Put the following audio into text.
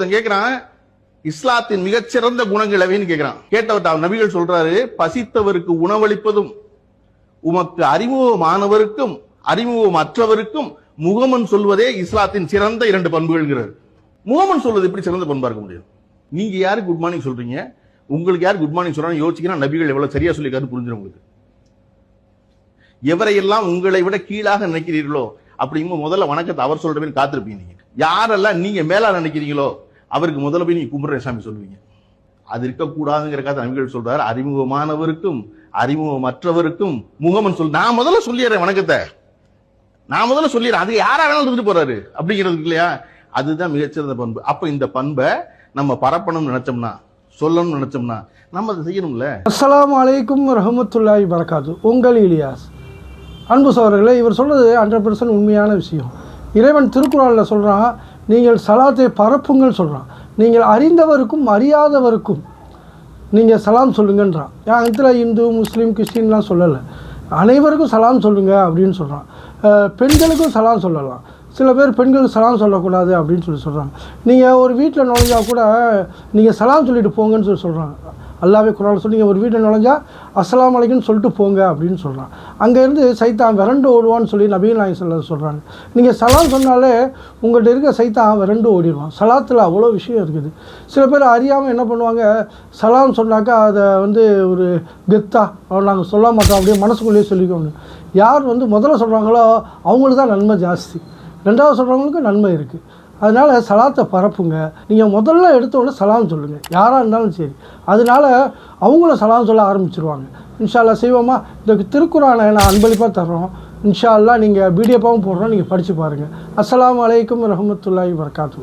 ஒருத்தன் கேட்கிறான் இஸ்லாத்தின் மிகச்சிறந்த குணங்கள் எவைன்னு கேட்கிறான் கேட்டவர் நபிகள் சொல்றாரு பசித்தவருக்கு உணவளிப்பதும் உமக்கு அறிமுகமானவருக்கும் அறிமுகமற்றவருக்கும் முகமன் சொல்வதே இஸ்லாத்தின் சிறந்த இரண்டு பண்புகள்ங்கிறார். முகமன் சொல்வது எப்படி சிறந்த பண்பா இருக்க முடியும்? நீங்க யாரு குட் மார்னிங் சொல்றீங்க? உங்களுக்கு யார் குட் மார்னிங் சொல்றாங்க யோசிக்கிறா நபிகள் எவ்வளவு சரியா சொல்லிக்காரு புரிஞ்சிடும் உங்களுக்கு. எவரையெல்லாம் உங்களை விட கீழாக நினைக்கிறீர்களோ அப்படிங்கும்போது முதல்ல வணக்கத்தை அவர் சொல்ற மாதிரி காத்திருப்பீங்க நீங்க. யாரெல்லாம் நீங்க மேலா நினைக்கிறீங்களோ அவருக்கு முதல்ல போய் நீங்க கும்பிட்ற சாமி சொல்லுவீங்க. அது இருக்கக்கூடாதுங்கிறக்காக நபிகள் சொல்றாரு அறிமுகமானவருக்கும் அறிமுகமற்றவருக்கும் முகமன் சொல் நான் முதல்ல சொல்லிடுறேன் வணக்கத்தை. நான் முதல்ல சொல்லிடுறேன். அது யாரா வேணாலும் இருந்துட்டு போறாரு? அப்படிங்கிறது இல்லையா? அதுதான் மிகச்சிறந்த பண்பு. அப்ப இந்த பண்பை நம்ம பரப்பணும்னு நினைச்சோம்னா சொல்லணும்னு நினைச்சோம்னா நம்ம அதை செய்யணும்ல. அஸ்லாம் அலைக்கும் ரஹமத்துல்லாஹி வரகாத்து. உங்கள் இலியாஸ். அன்பு சோழர்களே இவர் சொல்றது ஹண்ட்ரட் பர்சன்ட் உண்மையான விஷயம். இறைவன் திருக்குறளில் சொல்கிறான் நீங்கள் சலாத்தை பரப்புங்கள் சொல்கிறான் நீங்கள் அறிந்தவருக்கும் அறியாதவருக்கும் நீங்கள் சலாம் சொல்லுங்கன்றான். என் இதில் இந்து முஸ்லீம் கிறிஸ்டின்லாம் சொல்லலை. அனைவருக்கும் சலாம் சொல்லுங்கள் அப்படின்னு சொல்கிறான் பெண்களுக்கும் சலாம் சொல்லலாம். சில பேர் பெண்களுக்கு சலாம் சொல்லக்கூடாது அப்படின்னு சொல்லி சொல்கிறாங்க நீங்கள் ஒரு வீட்டில் நுழைஞ்சால் கூட நீங்கள் சலாம் சொல்லிட்டு போங்கன்னு சொல்லி சொல்கிறாங்க அல்லாவே குரான் சொல்லி நீங்கள் ஒரு வீட்டில் நுழைஞ்சா அஸ்லாம் அலைக்குன்னு சொல்லிட்டு போங்க அப்படின்னு சொல்கிறான் அங்கேருந்து சைத்தான் விரண்டு ஓடுவான்னு சொல்லி நபீன் நாயகம் சொல்ல சொல்கிறாங்க நீங்கள் சலாம் சொன்னாலே உங்கள்கிட்ட இருக்க சைத்தான் விரண்டு ஓடிடுவான். சலாத்தில் அவ்வளோ விஷயம் இருக்குது. சில பேர் அறியாமல் என்ன பண்ணுவாங்க சலாம் சொன்னாக்கா அதை வந்து ஒரு கெத்தா நாங்கள் சொல்ல மாட்டோம் அப்படியே மனசுக்குள்ளேயே சொல்லிக்கணும் யார் வந்து முதல்ல சொல்கிறாங்களோ அவங்களுக்கு தான் நன்மை ஜாஸ்தி. ரெண்டாவது சொல்கிறவங்களுக்கு நன்மை இருக்குது அதனால் சலாத்தை பரப்புங்க. நீங்கள் முதல்ல எடுத்த உடனே சலாம் சொல்லுங்கள் யாராக இருந்தாலும் சரி. அதனால் அவங்களும் சலாம் சொல்ல ஆரம்பிச்சிருவாங்க. இன்ஷால்லா செய்வோமா? இந்த திருக்குறானை நான் அன்பளிப்பாக தர்றோம். இன்ஷால்லா நீங்கள் பிடிஎஃபாகவும் போடுறோம். நீங்கள் படித்து பாருங்கள் அஸ்லாம் வலைக்கம் ரஹமத்துல்லாஹி வரகாத்து